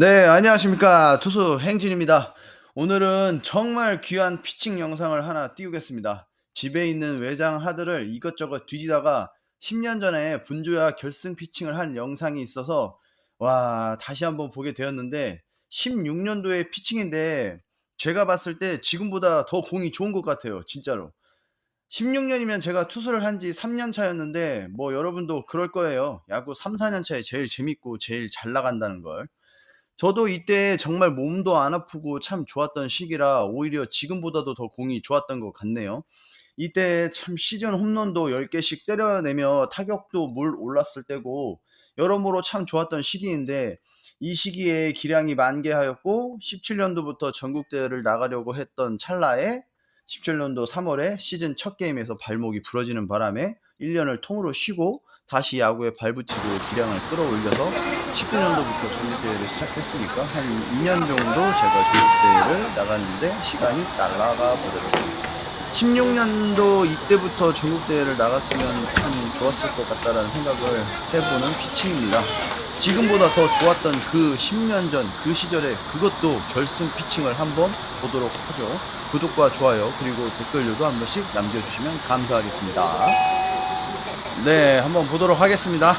네, 안녕하십니까. 투수 행진입니다. 오늘은 정말 귀한 피칭 영상을 하나 띄우겠습니다. 집에 있는 외장 하드를 이것저것 뒤지다가 10년 전에 분주야 결승 피칭을 한 영상이 있어서 와, 다시 한번 보게 되었는데 16년도의 피칭인데 제가 봤을 때 지금보다 더 공이 좋은 것 같아요. 진짜로. 16년이면 제가 투수를 한 지 3년 차였는데 뭐 여러분도 그럴 거예요. 야구 3, 4년 차에 제일 재밌고 제일 잘 나간다는 걸. 저도 이때 정말 몸도 안 아프고 참 좋았던 시기라 오히려 지금보다도 더 공이 좋았던 것 같네요. 이때 참 시즌 홈런도 10개씩 때려내며 타격도 물 올랐을 때고 여러모로 참 좋았던 시기인데 이 시기에 기량이 만개하였고 17년도부터 전국대회를 나가려고 했던 찰나에 17년도 3월에 시즌 첫 게임에서 발목이 부러지는 바람에 1년을 통으로 쉬고 다시 야구에 발붙이고 기량을 끌어올려서 19년도부터 전국대회를 시작했으니까 한 2년 정도 제가 전국대회를 나갔는데 시간이 날아가 버렸고 16년도 이때부터 전국대회를 나갔으면 참 좋았을 것 같다라는 생각을 해보는 피칭입니다. 지금보다 더 좋았던 그 10년 전 그 시절에 그것도 결승 피칭을 한번 보도록 하죠. 구독과 좋아요 그리고 댓글료도 한 번씩 남겨주시면 감사하겠습니다. 네, 한번 보도록 하겠습니다.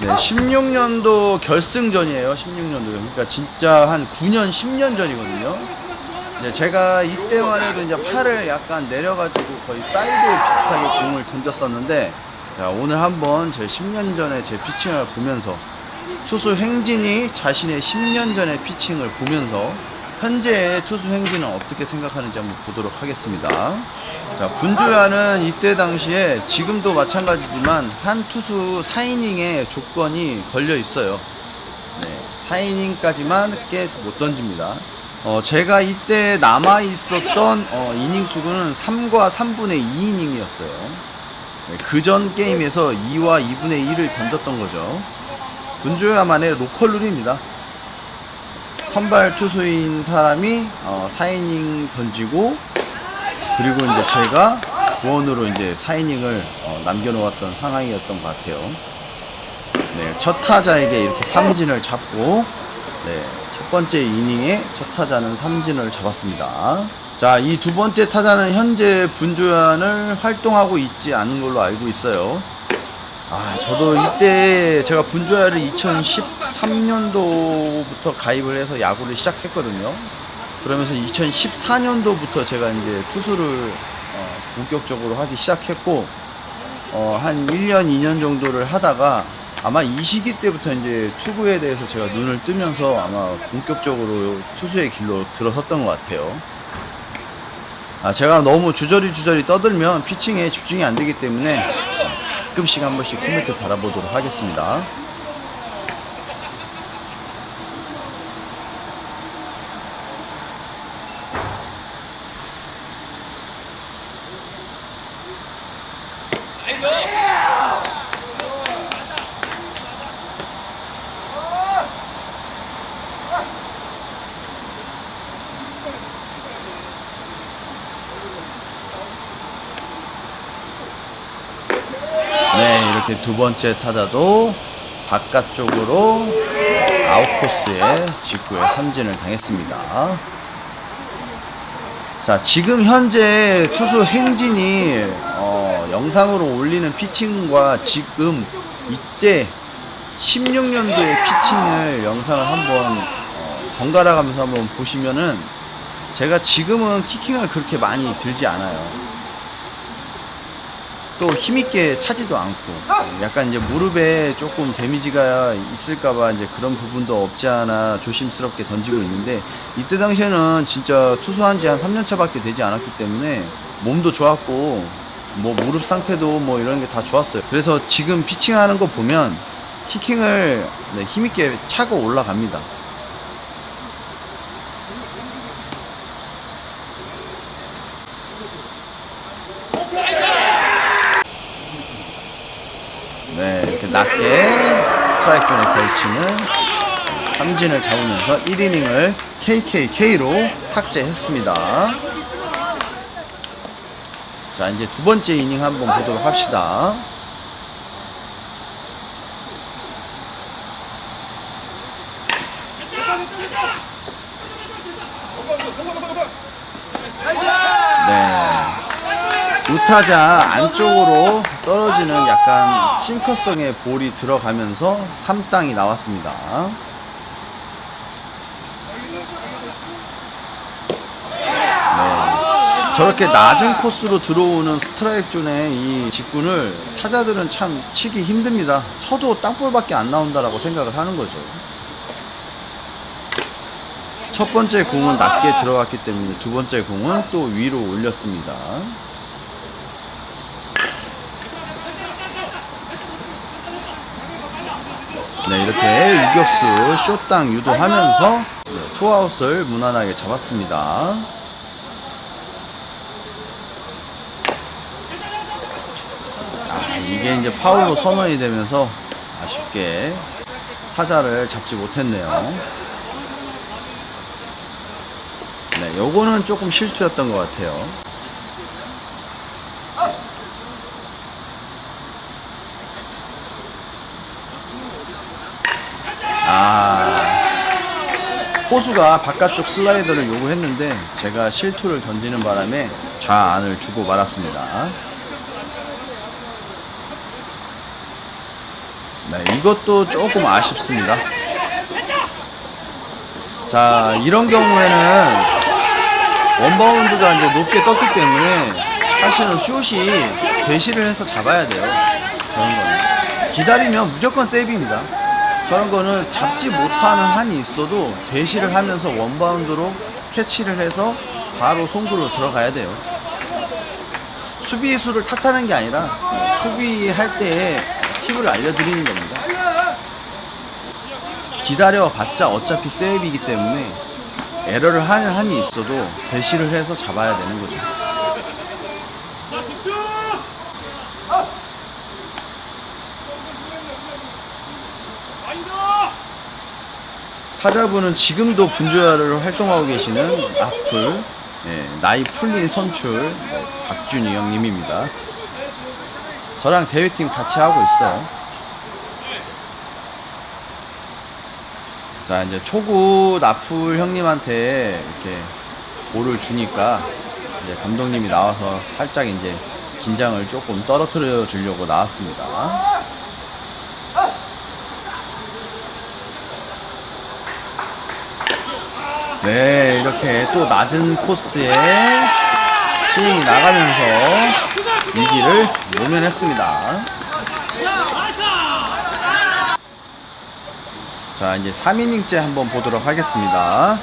네, 16년도 결승전이에요. 16년도요. 그러니까 진짜 한 9년, 10년 전이거든요. 네, 제가 이때만 해도 이제 팔을 약간 내려가지고 거의 사이드에 비슷하게 공을 던졌었는데, 자, 오늘 한번 제 10년 전에 제 피칭을 보면서, 투수 행진이 자신의 10년 전의 피칭을 보면서, 현재의 투수 행진은 어떻게 생각하는지 한번 보도록 하겠습니다. 자, 분주야는 이때 당시에 지금도 마찬가지지만 한 투수 4이닝의 조건이 걸려 있어요. 네, 4이닝까지만 깨못 던집니다. 어, 제가 이때 남아 있었던 어, 이닝 수는 3과 3분의 2이닝이었어요. 네, 그전 게임에서 2와 2분의 1을 던졌던 거죠. 분주야만의 로컬 룰입니다. 선발 투수인 사람이 어, 4이닝 던지고 그리고 이제 제가 구원으로 이제 4이닝을 어, 남겨놓았던 상황이었던 것 같아요. 네, 첫 타자에게 이렇게 삼진을 잡고 네, 첫 번째 이닝에 첫 타자는 삼진을 잡았습니다. 자, 이 두 번째 타자는 현재 분주안을 활동하고 있지 않은 걸로 알고 있어요. 아, 저도 이때 제가 분주야를 2013년도부터 가입을 해서 야구를 시작했거든요. 그러면서 2014년도부터 제가 이제 투수를 어, 본격적으로 하기 시작했고, 어, 한 1년, 2년 정도를 하다가 아마 이 시기 때부터 이제 투구에 대해서 제가 눈을 뜨면서 아마 본격적으로 투수의 길로 들어섰던 것 같아요. 아, 제가 너무 주저리 주저리 떠들면 피칭에 집중이 안 되기 때문에 가끔씩 한 번씩 코멘트 달아보도록 하겠습니다. 네, 이렇게 두 번째 타자도 바깥쪽으로 아웃코스에 직구에 삼진을 당했습니다. 자, 지금 현재 투수 행진이 어, 영상으로 올리는 피칭과 지금 이때 16년도의 피칭을 영상을 한번 어, 번갈아 가면서 한번 보시면은 제가 지금은 키킹을 그렇게 많이 들지 않아요. 또 힘있게 차지도 않고 약간 이제 무릎에 조금 데미지가 있을까봐 이제 그런 부분도 없지 않아 조심스럽게 던지고 있는데 이때 당시에는 진짜 투수한 지 한 3년 차밖에 되지 않았기 때문에 몸도 좋았고 뭐 무릎 상태도 뭐 이런 게 다 좋았어요. 그래서 지금 피칭하는 거 보면 키킹을 네, 힘있게 차고 올라갑니다. 네, 이렇게 낮게 스트라이크 존에 걸치는 삼진을 잡으면서 1이닝을 KKK로 삭제했습니다. 자, 이제 두 번째 이닝 한번 보도록 합시다. 네. 우타자 안쪽으로 떨어지는 약간 싱커성의 볼이 들어가면서 3땅이 나왔습니다. 네. 저렇게 낮은 코스로 들어오는 스트라이크 존의 이 직구를 타자들은 참 치기 힘듭니다. 쳐도 땅볼밖에 안 나온다라고 생각을 하는 거죠. 첫 번째 공은 낮게 들어갔기 때문에 두 번째 공은 또 위로 올렸습니다. 네, 이렇게 유격수 쇼땅 유도하면서 네, 투아웃을 무난하게 잡았습니다. 아, 이게 이제 파울로 선언이 되면서 아쉽게 타자를 잡지 못했네요. 네, 요거는 조금 실투였던 것 같아요. 아, 호수가 바깥쪽 슬라이더를 요구했는데 제가 실투를 던지는 바람에 좌안을 주고 말았습니다. 네, 이것도 조금 아쉽습니다. 자, 이런 경우에는 원바운드가 이제 높게 떴기 때문에 사실은 숏이 대시를 해서 잡아야 돼요. 저런 거는. 기다리면 무조건 세이브입니다. 저런 거는 잡지 못하는 한이 있어도 대시를 하면서 원바운드로 캐치를 해서 바로 송구로 들어가야 돼요. 수비수를 탓하는 게 아니라 수비할 때에 팁을 알려드리는 겁니다. 기다려 봤자 어차피 세이브이기 때문에 에러를 하는 한이 있어도 대시를 해서 잡아야 되는 거죠. 타자분은 지금도 분주야를 활동하고 계시는 악플, 예, 나이 풀린 선출 뭐, 박준희 형님입니다. 저랑 대회팀 같이 하고 있어요. 자 이제 초구 나풀 형님한테 이렇게 볼을 주니까 이제 감독님이 나와서 살짝 이제 긴장을 조금 떨어뜨려 주려고 나왔습니다. 네 이렇게 또 낮은 코스에 스윙이 나가면서 위기를 모면했습니다. 자 이제 3이닝째 한번 보도록 하겠습니다.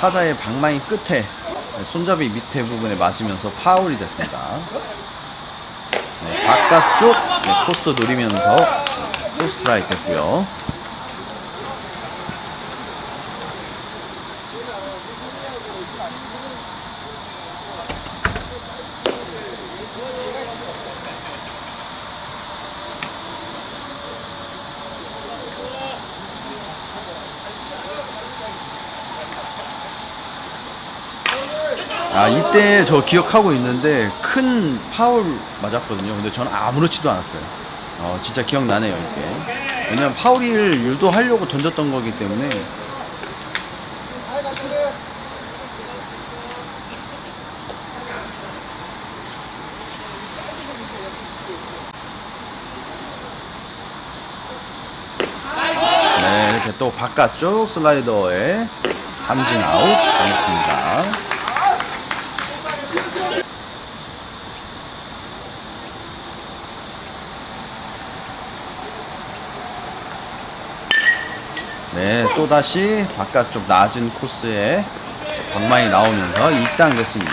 타자의 방망이 끝에 손잡이 밑에 부분에 맞으면서 파울이 됐습니다. 네, 바깥쪽 네, 코스 노리면서 투 스트라이크 됐고요. 아 이때 저 기억하고 있는데 큰 파울 맞았거든요. 근데 저는 아무렇지도 않았어요. 어 진짜 기억나네요 이게. 왜냐면 파울을 유도하려고 던졌던 거기 때문에 네 이렇게 또 바깥쪽 슬라이더에 삼진 아웃 당했습니다. 네, 또다시 바깥쪽 낮은 코스에 방망이 나오면서 2땅 됐습니다.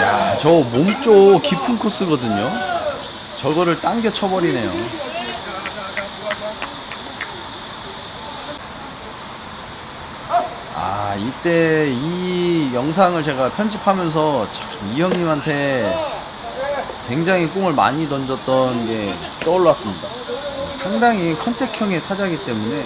야, 저 몸쪽 깊은 코스거든요. 저거를 당겨 쳐버리네요. 아, 이때 이 영상을 제가 편집하면서 이 형님한테 굉장히 꿈을 많이 던졌던 게 떠올랐습니다. 상당히 컨택형의 타자이기 때문에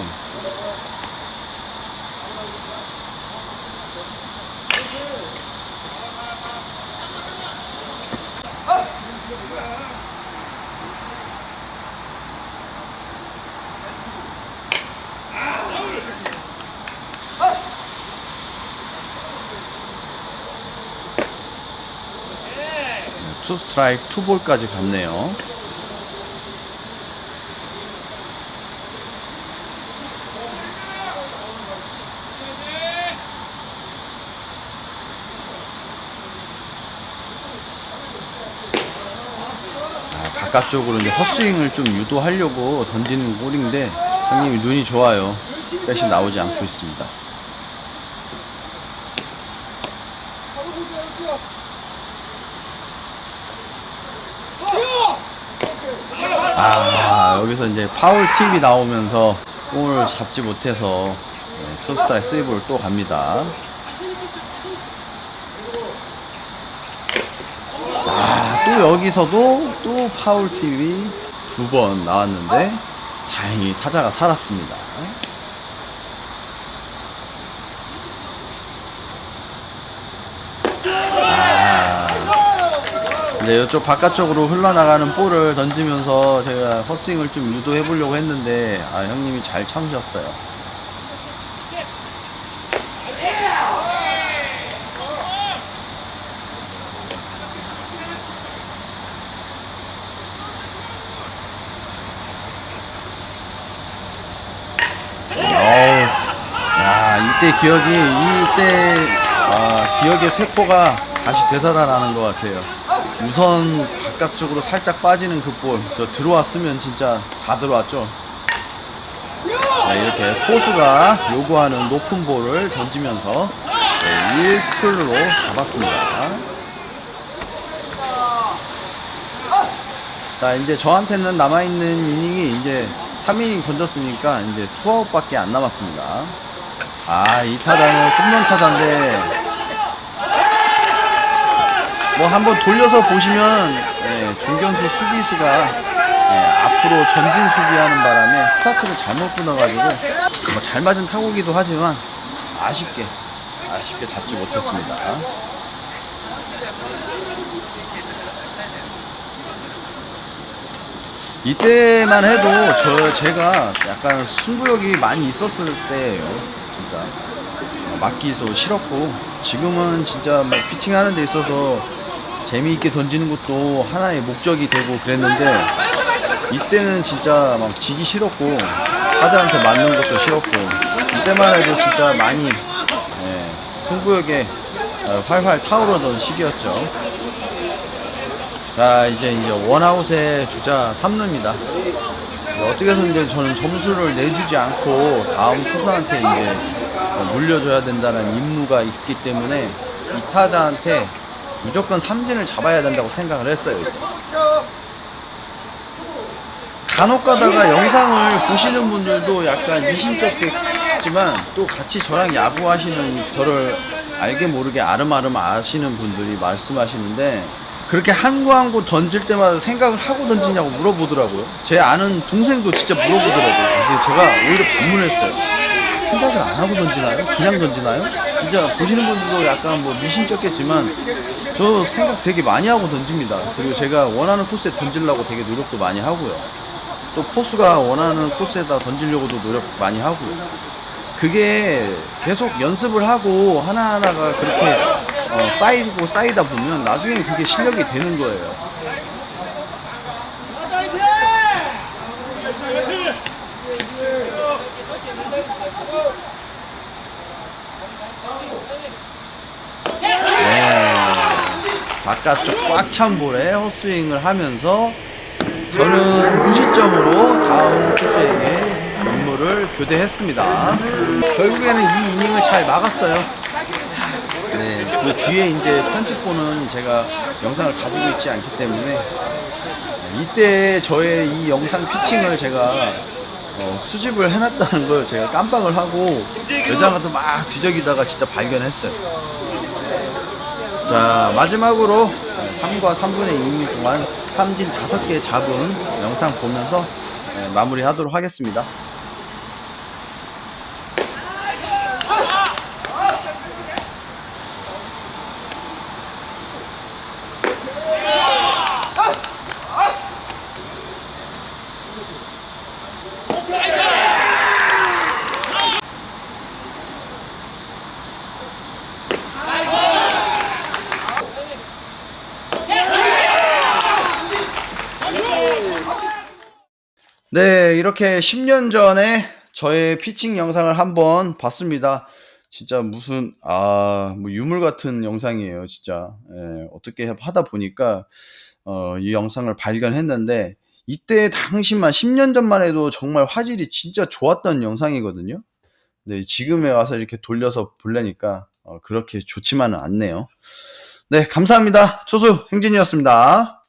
스트라이크 투 볼까지 갔네요. 아, 바깥쪽으로 이제 헛스윙을 좀 유도하려고 던지는 볼인데 형님이 눈이 좋아요. 빼시 나오지 않고 있습니다. 아 여기서 이제 파울 팁이 나오면서 공을 잡지 못해서 네, 투스타의 세이브를 또 갑니다. 아, 또 여기서도 또 파울 팁이 두 번 나왔는데 다행히 타자가 살았습니다. 네, 이쪽 바깥쪽으로 흘러나가는 볼을 던지면서 제가 헛스윙을 좀 유도해 보려고 했는데 아, 형님이 잘 참으셨어요. 어우, 야, 이때 기억이, 이때, 아, 기억의 세포가 다시 되살아나는 것 같아요. 우선 바깥쪽으로 살짝 빠지는 그 볼, 저 들어왔으면 진짜 다 들어왔죠. 네, 이렇게 포수가 요구하는 높은 볼을 던지면서 네, 1풀로 잡았습니다. 자, 이제 저한테는 남아있는 이닝이 이제 3이닝 던졌으니까 이제 투아웃밖에 안 남았습니다. 아, 이 타자는 홈런 타자인데 뭐 한번 돌려서 보시면 예, 중견수 수비수가 예, 앞으로 전진 수비하는 바람에 스타트를 잘못 끊어가지고 뭐 잘 맞은 타구기도 하지만 아쉽게 아쉽게 잡지 못했습니다. 이때만 해도 저 제가 약간 승부욕이 많이 있었을 때예요. 진짜 어, 맞기도 싫었고 지금은 진짜 뭐 피칭하는 데 있어서 재미있게 던지는 것도 하나의 목적이 되고 그랬는데 이때는 진짜 막 지기 싫었고 타자한테 맞는 것도 싫었고 이때만 해도 진짜 많이 예, 승부욕에 어, 활활 타오르던 시기였죠. 자 이제 이제 원아웃의 주자 3루입니다. 어떻게 해서 이제 저는 점수를 내주지 않고 다음 투수한테 이제 어, 물려줘야 된다는 임무가 있기 때문에 이 타자한테 무조건 삼진을 잡아야 된다고 생각을 했어요. 간혹 가다가 영상을 보시는 분들도 약간 미심쩍겠지만 또 같이 저랑 야구하시는 저를 알게 모르게 아름아름 아시는 분들이 말씀하시는데 그렇게 한 구 한 구 던질 때마다 생각을 하고 던지냐고 물어보더라고요. 제 아는 동생도 진짜 물어보더라고요. 그래서 제가 오히려 반문했어요. 생각을 안 하고 던지나요? 그냥 던지나요? 진짜 보시는 분들도 약간 뭐 미심쩍겠지만 저 생각 되게 많이 하고 던집니다. 그리고 제가 원하는 코스에 던지려고 되게 노력도 많이 하고요. 또 포수가 원하는 코스에다 던지려고도 노력 많이 하고요. 그게 계속 연습을 하고 하나하나가 그렇게 어, 쌓이고 쌓이다 보면 나중에 그게 실력이 되는 거예요. 네. 바깥쪽 꽉 찬 볼에 헛스윙을 하면서 저는 무실점으로 다음 투수에게 임무를 교대했습니다. 결국에는 이 이닝을 잘 막았어요. 네, 그 뒤에 이제 편집본은 제가 영상을 가지고 있지 않기 때문에 이때 저의 이 영상 피칭을 제가 어, 수집을 해놨다는 걸 제가 깜빡을 하고 외장하드 막 뒤적이다가 진짜 발견했어요. 자 마지막으로 3과 3분의 2인 동안 삼진 5개 잡은 영상 보면서 네, 마무리하도록 하겠습니다. 네, 이렇게 10년 전에 저의 피칭 영상을 한번 봤습니다. 진짜 무슨, 아, 뭐 유물 같은 영상이에요, 진짜. 예, 어떻게 하다 보니까, 어, 이 영상을 발견했는데, 이때 당시만, 10년 전만 해도 정말 화질이 진짜 좋았던 영상이거든요. 네, 지금에 와서 이렇게 돌려서 보려니까, 어, 그렇게 좋지만은 않네요. 네, 감사합니다. 초수 행진이었습니다.